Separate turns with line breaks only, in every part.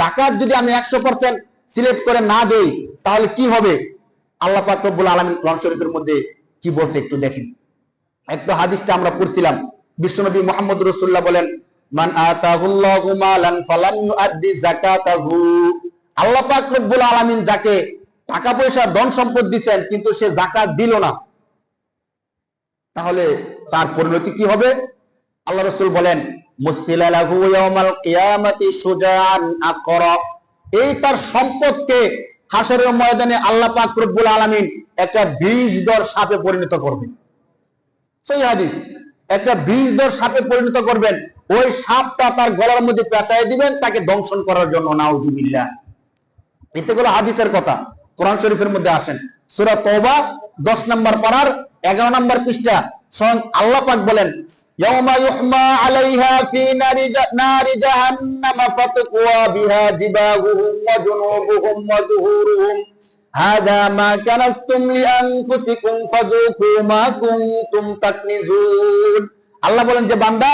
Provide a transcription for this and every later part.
জাকাত যদি আমি একশো পার্সেন্ট সিলেক্ট করে না দেই, তাহলে কি হবে? আল্লাহ পাক রব্বুল আলামিন কোরআন শরীফের মধ্যে কি বলছে একটু দেখেন। একটু হাদিসটা আমরা পড়ছিলাম। বিশ্বনবী মোহাম্মদ রসুল্লাহ বলেন, মান আল্লাহ পাক রব্বুল যাকে টাকা পয়সা, ধন সম্পদ দিবেন কিন্তু সে যাকাত দিল না। তাহলে তার পরিণতি কি হবে? আল্লাহ রসুল বলেন এই তার সম্পদকে হাসরের ময়দানে আল্লাহ আলামিন একটা দর সাপে পরিণত করবেন। একটা দর সাপে পরিণত করবেন। ওই সাপটা তার গলার মধ্যে পেঁচায় দিবেন, তাকে দংশন করার জন্য, নাউজুবিল্লাহ। এতে গুলো হাদিসের কথা কোরআন শরীফের মধ্যে আসেন। সূরা তওবা 10 নম্বর পাড়ার এগারো নম্বর পৃষ্ঠা স্বয়ং আল্লাহ পাক বলেন নারি জা- নারি জাহান্নাম ফাতকুয়া বিহা জিবাহুহুম ওয়া জুনুবুহুম ওয়া যুহুরুহুম হাদা মা কানাসতুম লিআনফুসিকুম ফাযুকু মা কুনতুম তাকনিজুন আল্লাহ বলেন যে বান্দা,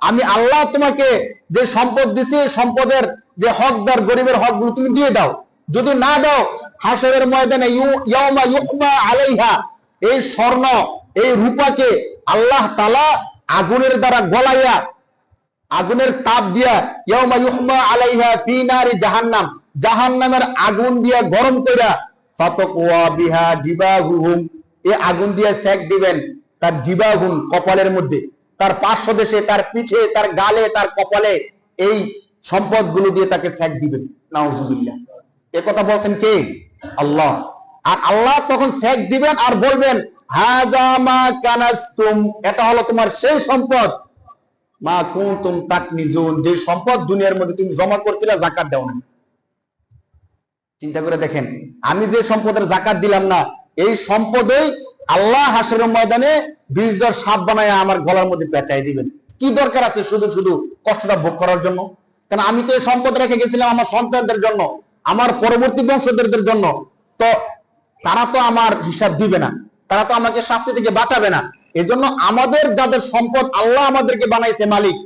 আমি আল্লাহ তোমাকে যে সম্পদ দিছি সম্পদের যে হকদার, গরিবের হকগুলো তুমি দিয়ে দাও। যদি না দাও, হাসরের ময়দানে আলাইহা, এই স্বর্ণ, এই রূপাকে আল্লাহ তালা আগুনের দ্বারা গলাইয়া, আগুনের তাপ দিয়া, ইয়াউমা আলাইহা ফি নারি জাহান্নাম, জাহান্নামের আগুন দিয়া গরম কইরা ফাতাকওয়া বিহা জিবাহুহুম এই আগুন দিয়া সেক দিবেন তার জিবাহুন কপালের মধ্যে, তার পার্শ্বদেশে তার পিঠে, তার গালে, তার কপালে এই সম্পদগুলো দিয়ে তাকে সেক দিবেন। নাউজুবিল্লাহ। এ কথা বলছেন কে? আল্লাহ। আর আল্লাহ তখন সেক দিবেন আর বলবেন এটা হলো তোমার সেই সম্পদ। মা যে সম্পদ দুনিয়ার মধ্যে তুমি জমা করছিলে, জাকাত দাও না চিন্তা করে দেখেন, আমি যে সম্পদের জাকাত দিলাম না, এই সম্পদই আল্লাহ হাসরের ময়দানে বিষ দর সাপ বানায় আমার গলার মধ্যে পেঁচাই দিবেন। কি দরকার আছে শুধু শুধু কষ্টটা ভোগ করার জন্য? কারণ আমি তো এই সম্পদ রেখে গেছিলাম আমার সন্তানদের জন্য, আমার পরবর্তী বংশধরদের জন্য। তো তারা তো আমার হিসাব দিবে না। তারা তো আমাকে শাস্তি থেকে বাঁচাবে না। এজন্য আমাদের যাদের সম্পদ আল্লাহ আমাদেরকে বানাইছে মালিক,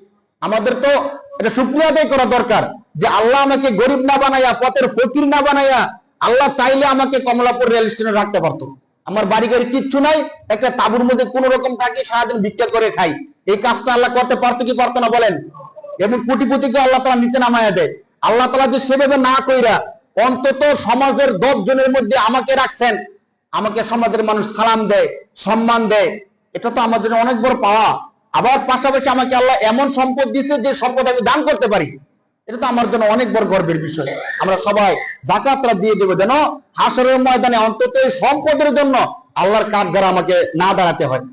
আমাদের তো এটা শুক্রিয়া আদায় করা দরকার যে আল্লাহ আমাকে গরিব না বানাইয়া, পথের ফকির না বানাইয়া আল্লাহ চাইলে আমাকে কমলাপুর রেল স্টেশনে রাখতে পারতো। আমার বাড়ি গাড়ি কিচ্ছু নাই, একটা তাবুর মধ্যে কোন রকম থাকি সারাদিন ভিক্ষা করে খাই। এই কাজটা আল্লাহ করতে পারতো কি পারতো না বলেন? এবং কোটিপতিকে আল্লাহ তালা নিচে নামায়া দেয়। আল্লাহ তালা যে সেভাবে না কইরা অন্তত সমাজের দশ জনের মধ্যে আমাকে রাখছেন আমাকে সমাজের মানুষ সালাম দেয়, সম্মান দেয়। এটা তো আমার জন্য অনেক বড় পাওয়া। আবার পাশাপাশি আমাকে আল্লাহ এমন সম্পদ দিচ্ছে যে সম্পদ আমি দান করতে পারি। এটা তো আমার জন্য অনেক বড় গর্বের বিষয়। আমরা সবাই জাকাতরা দিয়ে দেবো যেন হাসরের ময়দানে অন্তত সম্পদের জন্য আল্লাহর কাঠগড়া আমাকে না দাঁড়াতে হয়।